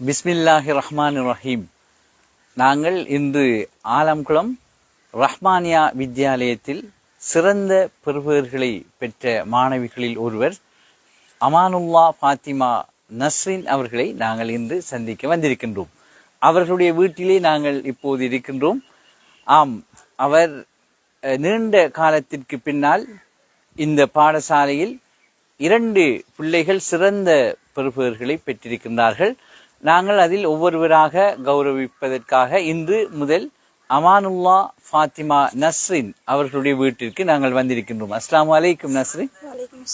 பிஸ்மில்லாஹி ரஹ்மான் ரஹீம் நாங்கள் இன்று ஆலம்குளம் ரஹ்மானியா வித்யாலயத்தில் சிறந்த பெறுபவர்களை பெற்ற மாணவிகளில் ஒருவர் அமானுல்லா ஃபாத்திமா நஸ்ரின் அவர்களை நாங்கள் இன்று சந்திக்க வந்திருக்கின்றோம். அவர்களுடைய வீட்டிலே நாங்கள் இப்போது இருக்கின்றோம். ஆம் அவர் நீண்ட காலத்திற்கு பின்னால் இந்த பாடசாலையில் இரண்டு பிள்ளைகள் சிறந்த பெறுபவர்களை பெற்றிருக்கின்றார்கள். நாங்கள் அதில் ஒவ்வொருவராக கௌரவிப்பதற்காக இன்று முதல் அமானுல்லா ஃபாத்திமா நஸ்ரின் அவர்களுடைய வீட்டிற்கு நாங்கள் வந்திருக்கின்றோம். நஸ்ரின். வலைக்கம்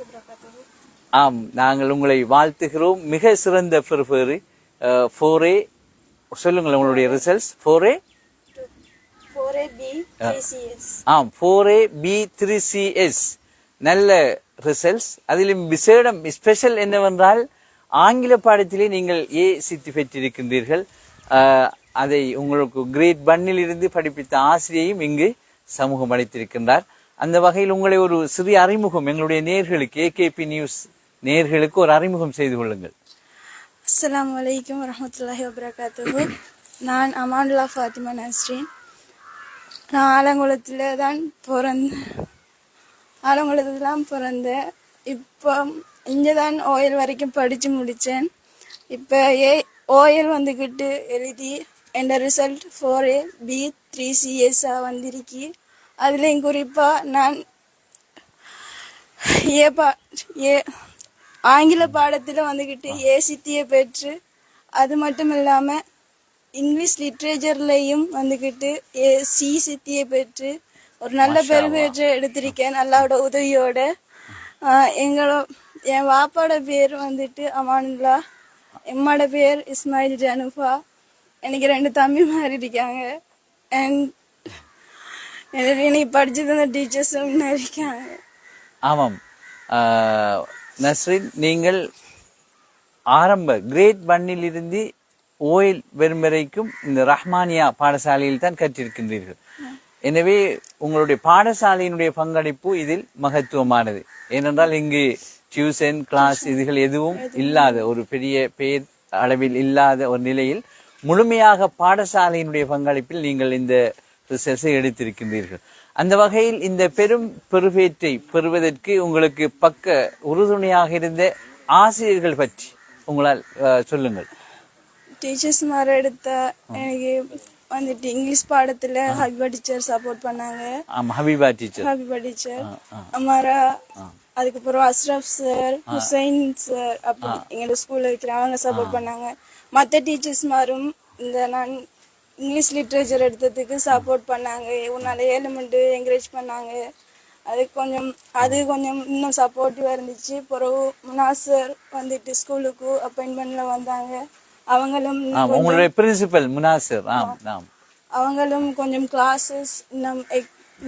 வபரகாத்துஹு. ஆம் நாங்கள் உங்களை வாழ்த்துகிறோம். மிக சிறந்த பெறுபேறு ஃபோரே சொல்லுங்கள் உங்களுடைய ரிசல்ட்ஸ் ஃபோரே ஆம் ஃபோர் பி த்ரீ சிஎஸ் நல்ல ரிசல்ட்ஸ் அதிலும் விசேடம் ஸ்பெஷல் என்னவென்றால் ஆங்கில பாடத்திலே நீங்கள் ஏ சித்தி பெற்றிருக்கின்றீர்கள். அதை உங்களுக்கு கிரேட் பன்னில் இருந்து படிப்பித்த ஆசிரியையும் இங்கு சமூகம் அளித்திருக்கின்றார். அந்த வகையில் உங்களை ஒரு சிறிய அறிமுகம் எங்களுடைய நேர்களுக்கு ஏகேபி நியூஸ் நேர்களுக்கு ஒரு அறிமுகம் செய்து கொள்ளுங்கள். அஸ்லாம் வலைக்கம் வரமத்துல்லாஹி வபரகாத்து நான் அமானுல்லா ஃபாத்திமா நஸ்ரீன். நான் ஆலங்குளத்தில் தான் பிறந்தேன் ஆலங்குளத்தில் தான் பிறந்தேன். இப்போ இங்கே தான் ஓயல் வரைக்கும் படித்து முடித்தேன் இப்போ ஏ ஓயல் வந்துக்கிட்டு எழுதி என் result four A B three சிஎஸ்ஸாக வந்திருக்கு. அதுலேயும் குறிப்பாக நான் ஏ பா ஏ ஆங்கில பாடத்தில் வந்துக்கிட்டு ஏ சித்தியை பெற்று அது மட்டும் இல்லாமல் இங்கிலீஷ் லிட்ரேச்சர்லையும் வந்துக்கிட்டு ஏ சி சித்தியை பெற்று ஒரு நல்ல பெருமையற்ற எடுத்திருக்கேன். அல்லாவோட உதவியோட. ஆஹ் எங்களோ என் வாப்பாட பேர் வந்துட்டு அமானுல்லா. எம்மாட பேர் இஸ்மாயில் ஜனுஃபா. எனக்கு ரெண்டு தம்பி மாதிரி இருக்காங்க. அண்ட் எனக்கு படிச்சு தந்த டீச்சர்ஸும் இருக்காங்க. ஆமாம். நஸ்ரின் நீங்கள் ஆரம்ப கிரேட் பன்னில் இருந்து ஓயில் வெறும் வரைக்கும் இந்த ரஹ்மானியா பாடசாலையில் தான் கற்றிருக்கின்றீர்கள். எனவே உங்களுடைய பாடசாலையினுடைய பங்களிப்பு இதில் மகத்துவமானது. ஏனென்றால் இங்கு டியூஷன் கிளாஸ் இதுகள் எதுவும் இல்லாத ஒரு பெரிய பேர் அளவில் இல்லாத ஒரு நிலையில் முழுமையாக பாடசாலையினுடைய பங்களிப்பில் நீங்கள் இந்த ரிசல்ட்ஸை எடுத்திருக்கின்றீர்கள். அந்த வகையில் இந்த பெரும் பெருவேற்றை பெறுவதற்கு உங்களுக்கு பக்க உறுதுணையாக இருந்த ஆசிரியர்கள் பற்றி உங்களால் சொல்லுங்கள். டீச்சர்ஸ் மாதிரி எடுத்த எனக்கு வந்துட்டு இங்கிலீஷ் பாடத்துல ஹபிபா டீச்சர் சப்போர்ட் பண்ணாங்க. ஆமா ஹபீபா டீச்சர் ஹபிபா டீச்சர் அமாரா அதுக்கப்புறம் அஸ்ரப் சார் ஹுசைன் சார் அப்படி எங்களோட ஸ்கூல்ல இருக்கிற அவங்க சப்போர்ட் பண்ணாங்க. மற்ற டீச்சர்ஸ் மாரும் இந்த நான் இங்கிலீஷ் லிட்ரேச்சர் எடுத்ததுக்கு சப்போர்ட் பண்ணாங்க. உன்னால ஏழுமெண்ட் என்கரேஜ் பண்ணாங்க. அது கொஞ்சம் அது கொஞ்சம் இன்னும் சப்போர்ட்டிவாக இருந்துச்சு. பிறகு முனாசர் வந்துட்டு ஸ்கூலுக்கு அப்பாயின்மெண்ட்ல வந்தாங்க. அவங்களும் உங்களுடைய பிரின்சிபல் முனாசிர் ஆம் ஆம். அவங்களும் கொஞ்சம் கிளாஸஸ் இன்னும்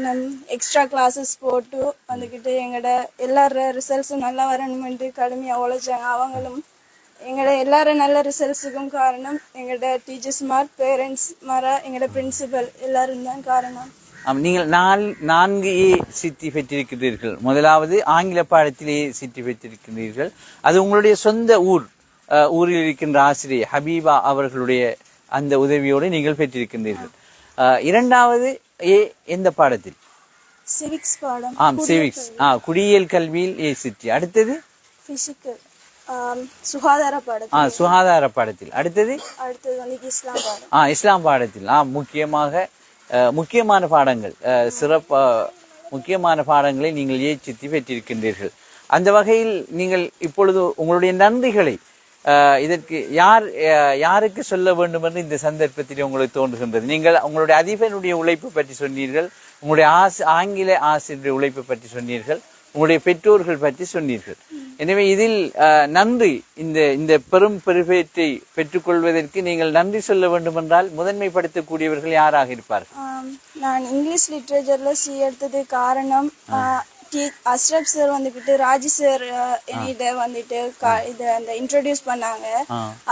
நம் எக்ஸ்ட்ரா கிளாஸஸ் போட்டு வந்துக்கிட்டு எங்களோட எல்லார ரிசல்ட்ஸும் நல்லா வரணுமென்ட்டு கடுமையாக உழைச்சாங்க அவங்களும் எங்களோட எல்லார நல்ல ரிசல்ட்ஸுக்கும் காரணம் எங்களோட டீச்சர்ஸ் மார் பேரண்ட்ஸ் மாரா எங்களோட பிரின்சிபல் எல்லாரும் தான் காரணம். நீங்கள் நால் நான்கு ஏ சித்தி பெற்றிருக்கிறீர்கள். முதலாவது ஆங்கில பாடத்திலே சித்தி பெற்றிருக்கிறீர்கள். அது உங்களுடைய சொந்த ஊர் ஊரில் இருக்கின்ற ஆசிரியர் ஹபீபா அவர்களுடைய அந்த உதவியோடு நீங்கள் பெற்றிருக்கின்றீர்கள். இரண்டாவது ஏ எந்த பாடத்தில்? சிவிக்ஸ் பாடம் ஆம் சிவிக்ஸ் ஆ குடியியல் கல்வியில் ஏ சித்தி அடுத்தது? ஃபிசிக்கல் சுகாதார பாடம் ஆ சுகாதார பாடத்தில். அடுத்தது? அடுத்தது வந்து இஸ்லாம் பாடம். ஆ இஸ்லாம் பாடத்தில். ஆ முக்கியமாக முக்கியமான பாடங்கள். அஹ், சிறப்பா முக்கியமான பாடங்களை நீங்கள் ஏச்சித்தி பெற்றிருக்கின்றீர்கள். அந்த வகையில் நீங்கள் இப்பொழுது உங்களுடைய நன்றிகளை இதற்கு யார் யாருக்கு சொல்ல வேண்டும் என்று இந்த சந்தர்ப்பத்தில் உங்களுக்கு தோன்றுகின்றது. நீங்கள் உங்களுடைய அதிபனுடைய உழைப்பு பற்றி சொன்னீர்கள் உங்களுடைய ஆசி ஆங்கில ஆசிரியருடைய உழைப்பு பற்றி சொன்னீர்கள் உங்களுடைய பெற்றோர்கள் பற்றி சொன்னீர்கள். எனவே இதில் நன்றி இந்த இந்த பெரும் பெருபேற்றை பெற்றுக்கொள்வதற்கு நீங்கள் நன்றி சொல்ல வேண்டும் என்றால் முதன்மைப்படுத்தக்கூடியவர்கள் யாராக இருப்பார்கள்? நான் இங்கிலீஷ் லிட்ரேச்சர்ல சி எடுத்தது காரணம் டி அஸ்ரப் சார் வந்துக்கிட்டு ராஜி சார் என்கிட்ட வந்துட்டு இது அந்த இன்ட்ரோடியூஸ் பண்ணாங்க.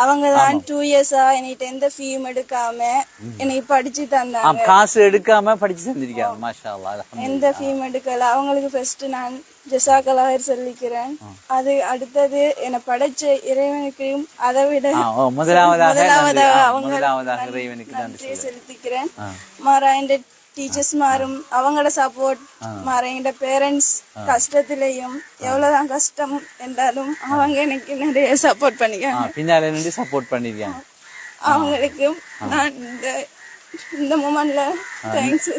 அவங்க தான் டூ இயர்ஸா என்கிட்ட எந்த ஃபீம் எடுக்காம எனக்கு படிச்சு தந்தாங்க. காசு எடுக்காம படிச்சு தந்திருக்காங்க மாஷா. எந்த ஃபீம் எடுக்கல. அவங்களுக்கு ஃபர்ஸ்ட் நான் ஜசாக்கலாகர் சொல்லிக்கிறேன். அது அடுத்தது என்னை படைச்ச இறைவனுக்கும் அதை விட முதலாவதாக. முதலாவதாக அவங்க செலுத்திக்கிறேன். மாறா என்ற டீச்சர்ஸ் மாறும் அவங்களோட சப்போர்ட் மாற எங்க பேரண்ட்ஸ் கஷ்டத்திலையும் எவ்வளவுதான் கஷ்டம் என்றாலும் அவங்க எனக்கு நிறைய சப்போர்ட் பண்ணிக்காங்க பின்னால நின்று சப்போர்ட் பண்ணிருக்காங்க அவங்களுக்கு நான் இந்த இந்த மூமெண்ட்ல தேங்க்ஸ்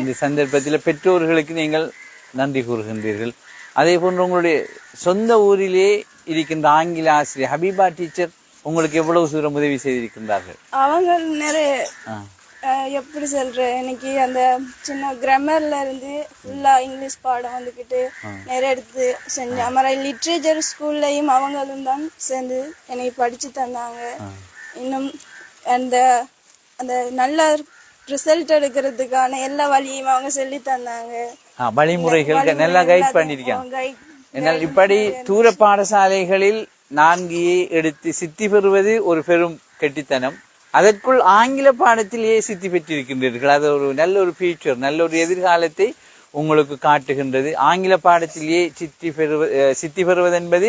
இந்த சந்தர்ப்பத்தில் பெற்றோர்களுக்கு நீங்கள் நன்றி கூறுகின்றீர்கள் அதே போன்று உங்களுடைய சொந்த ஊரிலே இருக்கின்ற ஆங்கில ஆசிரியர் ஹபீபா டீச்சர் உங்களுக்கு எவ்வளவு தூரம் உதவி செய்திருக்கின்றார்கள் அவங்க நிறைய எப்படி சொல்றேன் எனக்கு அந்த சின்ன கிராமர்ல இருந்து ஃபுல்லா இங்கிலீஷ் பாடம் வந்துக்கிட்டு நிறைய எடுத்து செஞ்சேன் அப்புறம் லிட்ரேச்சர் ஸ்கூல்லையும் அவங்களும் தான் சேர்ந்து எனக்கு படிச்சு தந்தாங்க. இன்னும் அந்த அந்த நல்ல ரிசல்ட் எடுக்கிறதுக்கான எல்லா வழியும் அவங்க சொல்லி தந்தாங்க. வழிமுறைகள் நல்லா கைட் பண்ணியிருக்காங்க. என்னால் இப்படி தூர பாடசாலைகளில் நான்கு எடுத்து சித்தி பெறுவது ஒரு பெரும் கெட்டித்தனம். அதற்குள் ஆங்கில பாடத்திலேயே சித்தி பெற்றிருக்கின்றீர்கள். அது ஒரு நல்ல ஒரு ஃபியூச்சர் நல்ல ஒரு எதிர்காலத்தை உங்களுக்கு காட்டுகின்றது. ஆங்கில பாடத்திலேயே சித்தி பெறுவ சித்தி பெறுவது என்பது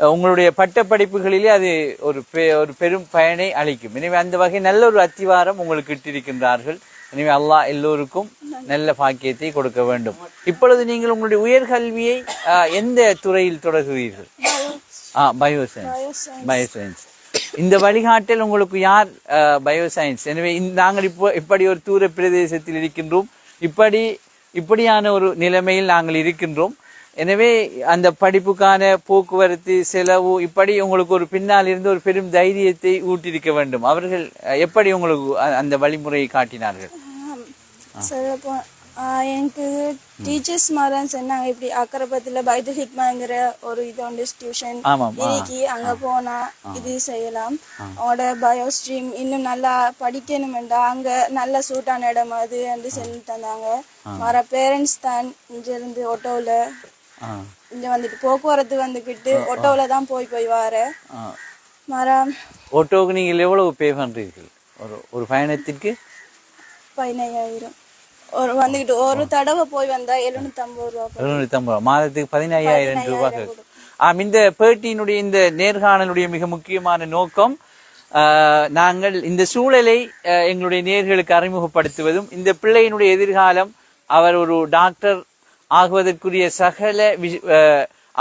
அஹ் உங்களுடைய பட்ட படிப்புகளிலே அது ஒரு பெ- ஒரு பெரும் பயனை அளிக்கும். எனவே அந்த வகை நல்ல ஒரு அத்திவாரம் உங்களுக்கு இட்டிருக்கின்றார்கள். எனவே அல்லாஹ் எல்லோருக்கும் நல்ல பாக்கியத்தை கொடுக்க வேண்டும். இப்பொழுது நீங்கள் உங்களுடைய உயர்கல்வியை எந்த துறையில் தொடர்கிறீர்கள் ஆ பயோசயின்ஸ் பயோசயின்ஸ் இந்த வழிகாட்டல் உங்களுக்கு யார் பயோசயின்ஸ் எனவே நாங்கள் இப்போ இப்படி ஒரு தூர பிரதேசத்தில் இருக்கின்றோம். இப்படி இப்படியான ஒரு நிலைமையில் நாங்கள் இருக்கின்றோம். எனவே அந்த படிப்புக்கான போக்குவரத்து செலவு இப்படி உங்களுக்கு ஒரு பின்னால் இருந்து ஒரு பெரும் தைரியத்தை ஊட்டியிருக்க வேண்டும். அவர்கள் எப்படி உங்களுக்கு அந்த வழிமுறையை காட்டினார்கள்? எனக்கு டீச்சர்ஸ் மாதிரி தான் சொன்னாங்க. இப்படி அக்கரப்பத்தில் பைது ஹிக்மாங்கிற ஒரு இது ஒன்று டியூஷன். இன்னைக்கு அங்க போனா இது செய்யலாம். அவங்களோட பயோ ஸ்ட்ரீம் இன்னும் நல்லா படிக்கணுமெண்டா அங்க நல்ல சூட்டான இடம் அது என்று சொல்லி தந்தாங்க. வர பேரண்ட்ஸ் தான் இங்க இருந்து ஆட்டோவில் இங்க வந்துட்டு போக்குவரத்து வந்துக்கிட்டு ஆட்டோவில் தான் போய் போய் வர. ஆ. மர. ஆட்டோவுக்கு நீங்கள் எவ்வளவு பே பண்றீர்கள்? ஒரு ஒரு பயணத்திற்கு? பதினையாயிரம். ஒரு வந்துக்கிட்டு ஒரு தடவை போய் வந்தா எழுநூத்தம்பது ரூபா எழுநூத்தி ஐம்பது ரூபா. மாதத்துக்கு பதினையாயிரம் ரூபாய். ஆம் இந்த பேட்டியினுடைய இந்த நேர்காணலுடைய மிக முக்கியமான நோக்கம் நாங்கள் இந்த சூழலை எங்களுடைய நேர்களுக்கு அறிமுகப்படுத்துவதும் இந்த பிள்ளையினுடைய எதிர்காலம் அவர் ஒரு டாக்டர் ஆகுவதற்குரிய சகல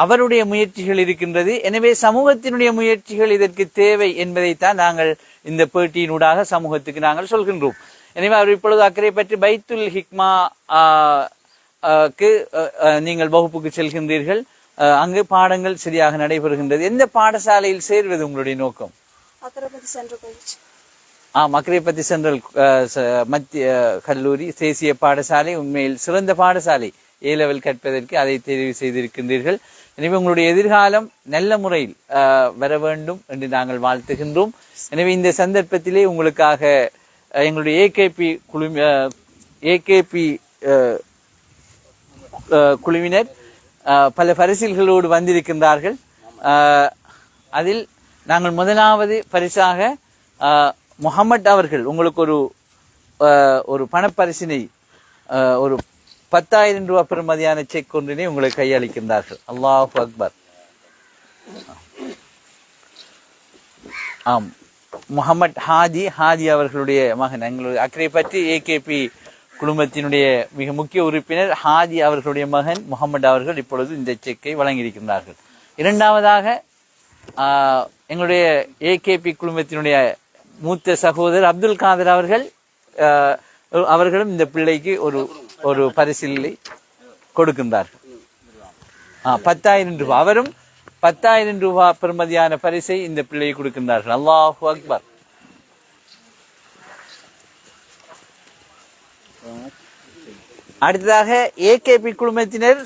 அவருடைய முயற்சிகள் இருக்கின்றது. எனவே சமூகத்தினுடைய முயற்சிகள் இதற்கு தேவை என்பதைத்தான் நாங்கள் இந்த பேட்டியினூடாக சமூகத்துக்கு நாங்கள் சொல்கின்றோம். எனவே அவர் இப்பொழுது அக்கறை பற்றி பைத்துல் ஹிக்மா க்கு நீங்கள் வகுப்புக்கு செல்கின்றீர்கள். அங்கு பாடங்கள் சரியாக நடைபெறுகின்றது. எந்த பாடசாலையில் சேர்வது உங்களுடைய நோக்கம்? ஆம் அக்கரைப்பத்தி சென்ட்ரல் மத்திய கல்லூரி தேசிய பாடசாலை உண்மையில் சிறந்த பாடசாலை ஏ லெவல் கற்பதற்கு அதை தெரிவு செய்திருக்கின்றீர்கள். எனவே உங்களுடைய எதிர்காலம் நல்ல முறையில் வர வேண்டும் என்று நாங்கள் வாழ்த்துகின்றோம். எனவே இந்த சந்தர்ப்பத்திலே உங்களுக்காக எங்களுடைய ஏகேபி குழு ஏகேபி குழுவினர் பல பரிசில்களோடு வந்திருக்கின்றார்கள். அதில் நாங்கள் முதலாவது பரிசாக முகமட் அவர்கள் உங்களுக்கு ஒரு ஒரு பணப்பரிசினை ஒரு பத்தாயிரம் ரூபாய் பெறுமதியான செக் ஒன்றினை உங்களை கையளிக்கின்றார்கள். அல்லாஹ் அக்பர். ஆம். முகமட் ஹாஜி ஹாஜி அவர்களுடைய மகன். எங்களுடைய அக்கறை பற்றி ஏகேபி குடும்பத்தினுடைய மிக முக்கிய உறுப்பினர் ஹாஜி அவர்களுடைய மகன் முகமது அவர்கள் இப்பொழுது இந்த செக்கை வழங்கியிருக்கின்றார்கள். இரண்டாவதாக ஆஹ், எங்களுடைய ஏகேபி குடும்பத்தினுடைய மூத்த சகோதரர் அப்துல் காதர் அவர்கள் ஆஹ், அவர்களும் இந்த பிள்ளைக்கு ஒரு ஒரு பரிசீலனை கொடுக்கின்றார்கள். பத்தாயிரம் ரூபாய். அவரும் பத்தாயிரம் ரூபாய் பெருமதியான பரிசை இந்த பிள்ளையை கொடுக்கின்றார்கள். அல்லாஹு அக்பர். அடுத்ததாக ஏகேபி குழுமத்தினர்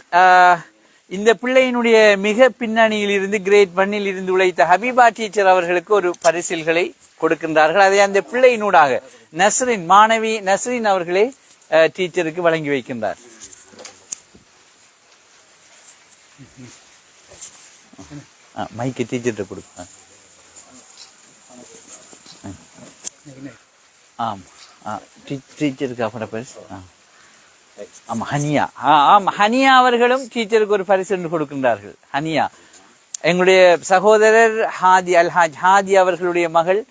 இந்த பிள்ளையினுடைய மிக பின்னணியில் இருந்து கிரேட் ஒன்னில் இருந்து உழைத்த ஹபீபா டீச்சர் அவர்களுக்கு ஒரு பரிசில்களை கொடுக்கின்றார்கள். அதை அந்த பிள்ளையினூடாக நஸ்ரின் மாணவி நஸ்ரின் அவர்களே டீச்சருக்கு வழங்கி வைக்கின்றார். ஆ, மைக்கு டீச்சர்கிட்ட கொடுப்பேன் ஆம் ஆ டீ- டீச்சருக்கு அப்புறம் பரிசு ஆ. ஆமா ஹனியா. ஆ, ஆம் ஹனியா அவர்களும் டீச்சருக்கு ஒரு பரிசு ஒன்று கொடுக்கின்றார்கள். ஹனியா. எங்களுடைய சகோதரர் ஹாதி அல்ஹாஜ் ஹாதி அவர்களுடைய மகள்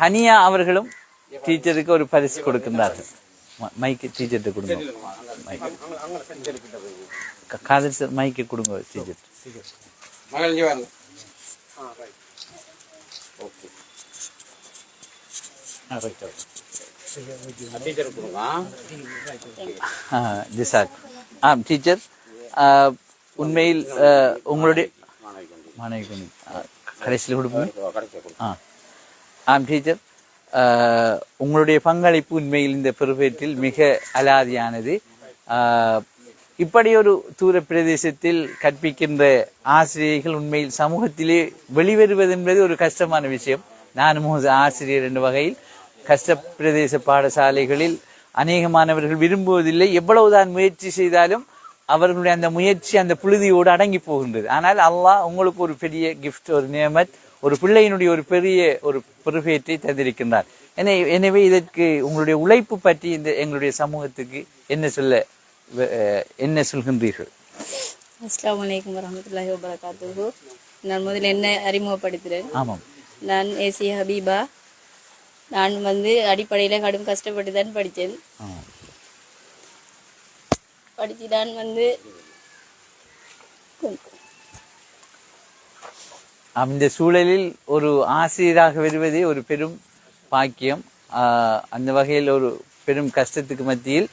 ஹனியா அவர்களும் டீச்சருக்கு ஒரு பரிசு கொடுக்கின்றார்கள். மைக்கு டீச்சர்கிட்ட கொடுங்க. மைக்கு காதல் சார் மைக்கு கொடுங்க டீச்சர் மகள் இங்கே வரணும் டீச்சர் கொடுங்க ஜிசாக் ஆம் டீச்சர் உண்மையில் ஆ, உங்களுடைய மாணவி கொண்டு கடைசியில் கொடுப்போம் ஆ ஆம் டீச்சர் உங்களுடைய பங்களிப்பு உண்மையில் இந்த பெருவேற்றில் மிக அலாதியானது இப்படி ஒரு தூர பிரதேசத்தில் கற்பிக்கின்ற ஆசிரியர்கள் உண்மையில் சமூகத்திலே வெளிவருவது என்பது ஒரு கஷ்டமான விஷயம். நானும் ஒரு ஆசிரியர் என்ற வகையில் கஷ்ட பிரதேச பாடசாலைகளில் அநேக மாணவர்கள் விரும்புவதில்லை. எவ்வளவுதான் முயற்சி செய்தாலும் அவர்களுடைய அந்த முயற்சி அந்த புழுதியோடு அடங்கி போகின்றது. ஆனால் அல்லாஹ் உங்களுக்கு ஒரு பெரிய கிஃப்ட் ஒரு நியமத் ஒரு பிள்ளையினுடைய ஒரு பெரிய ஒரு பொறுப்பேற்றை தந்திருக்கின்றார். எனவே எனவே இதற்கு உங்களுடைய உழைப்பு பற்றி இந்த எங்களுடைய சமூகத்துக்கு என்ன சொல்ல என்ன சொல்கின்றீர்கள் அஸ்ஸலாமு அலைக்கும் வரஹ்மத்துல்லாஹி வபரகாத்துஹு நான் முதல்ல என்ன அறிமுகப்படுத்துகிறேன் ஆமாம் நான் ஏசி ஹபீபா நான் வந்து அடிப்படையில் கடும் கஷ்டப்பட்டு தான் படித்தேன் படித்து நான் வந்து இந்த சூழலில் ஒரு ஆசிரியராக வருவதே ஒரு பெரும் பாக்கியம் அந்த வகையில் ஒரு பெரும் கஷ்டத்துக்கு மத்தியில்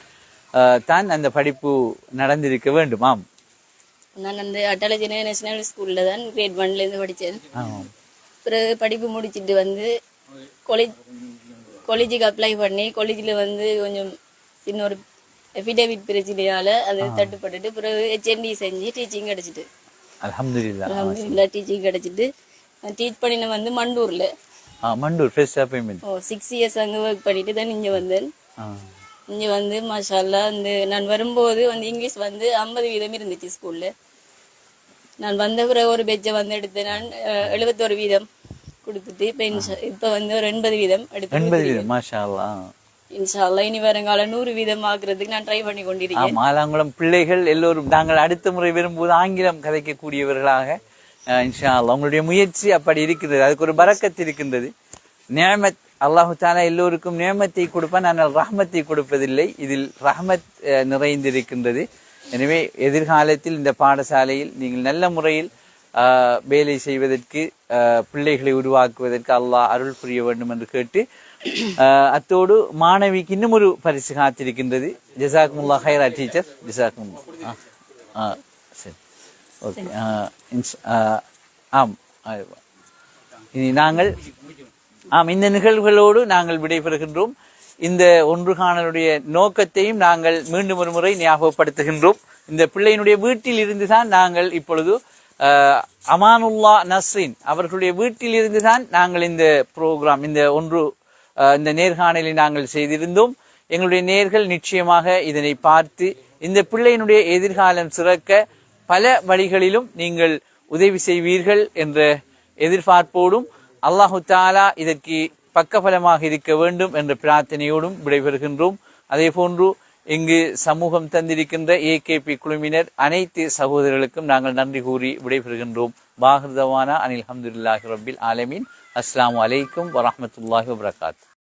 தான் அந்த படிப்பு நடந்திருக்க வேண்டும் ஆம் நான் அந்த அட்டாலஜி நேஷனல் ஸ்கூலில் தான் கிரேட் ஒன்லேருந்து படித்தேன். ஆமாம். பிறகு படிப்பு முடிச்சிட்டு வந்து காலேஜ் காலேஜுக்கு அப்ளை பண்ணி காலேஜில் வந்து கொஞ்சம் சின்ன ஒரு எஃபிடேவிட் பிரச்சனையால் அது தட்டுப்பட்டுட்டு பிறகு ஹெச்என்டி செஞ்சு டீச்சிங் கிடச்சிட்டு. அல்ஹம்துலில்லாஹ். அலமதுல்லா டீச்சிங் கிடச்சிட்டு டீச் பண்ணின வந்து மண்டூரில். மண்டூர் ஃபர்ஸ்ட் அப்பாயின்மெண்ட் ஓ சிக்ஸ் இயர்ஸ் அங்கே ஒர்க் பண்ணிட்டு தான் இங்கே வந்தேன். இங்கே வந்து மாஷால்லா இந்த நான் வரும்போது வந்து இங்கிலீஷ் வந்து ஐம்பது வீதம் இருந்துச்சு ஸ்கூலில் நான் வந்த பிறகு ஒரு பெஞ்சை வந்து எடுத்து நான் எழுபத்தோரு வீதம் கொடுத்துட்டு இப்போ இன்ஷா இப்போ வந்து ஒரு எண்பது வீதம் எடுத்து எண்பது வீதம் மாஷா அல்லாஹ் இன்ஷால்லா இனி வருங்கால நூறு வீதம் ஆக்குறதுக்கு நான் ட்ரை பண்ணி கொண்டிருக்கேன். ஆமா ஆலாங்குளம் பிள்ளைகள் எல்லோரும் நாங்கள் அடுத்த முறை வரும்போது ஆங்கிலம் கதைக்கக்கூடியவர்களாக இன்ஷா அல்லாஹ் உங்களுடைய முயற்சி அப்படி இருக்கிறது அதுக்கு ஒரு பரக்கத்து இருக்கின்றது. நியமத் அல்லாஹு தாலா எல்லோருக்கும் நியமத்தை கொடுப்பான். ஆனால் ரஹ்மத்தை கொடுப்பதில்லை. இதில் ரஹ்மத் நிறைந்திருக்கின்றது. எனவே எதிர்காலத்தில் இந்த பாடசாலையில் நீங்கள் நல்ல முறையில் வேலை செய்வதற்கு பிள்ளைகளை உருவாக்குவதற்கு அல்லாஹ் அருள் புரிய வேண்டும் என்று கேட்டு அத்தோடு மாணவிக்கு இன்னும் ஒரு பரிசு காத்திருக்கின்றது. ஜசாக்முல்லா ஹைரா டீச்சர் ஜசாக்முல்லா ஆ சரி. ஓகே ஆம் இனி நாங்கள் ஆம் இந்த நிகழ்வுகளோடு நாங்கள் விடைபெறுகின்றோம். இந்த ஒன்று காணலுடைய நோக்கத்தையும் நாங்கள் மீண்டும் ஒரு முறை ஞாபகப்படுத்துகின்றோம். இந்த பிள்ளையினுடைய வீட்டில் இருந்துதான் நாங்கள் இப்பொழுது அமானுல்லா நஸ்ரின் அவர்களுடைய வீட்டில் இருந்துதான் நாங்கள் இந்த ப்ரோக்ராம் இந்த ஒன்று இந்த நேர்காணலை நாங்கள் செய்திருந்தோம். எங்களுடைய நேர்கள் நிச்சயமாக இதனை பார்த்து இந்த பிள்ளையினுடைய எதிர்காலம் சிறக்க பல வழிகளிலும் நீங்கள் உதவி செய்வீர்கள் என்ற எதிர்பார்ப்போடும் அல்லாஹு தாலா இதற்கு பக்கபலமாக இருக்க வேண்டும் என்ற பிரார்த்தனையோடும் விடைபெறுகின்றோம். அதே போன்று இங்கு சமூகம் தந்திருக்கின்ற ஏகேபி குழுவினர் அனைத்து சகோதரர்களுக்கும் நாங்கள் நன்றி கூறி விடைபெறுகின்றோம். பாகிருதவானா அனில் அஹமதுல்லாஹி ரபில் ஆலமீன். அஸ்லாம் அலைக்கும் வரமத்துல்லாஹி வபரகாத்.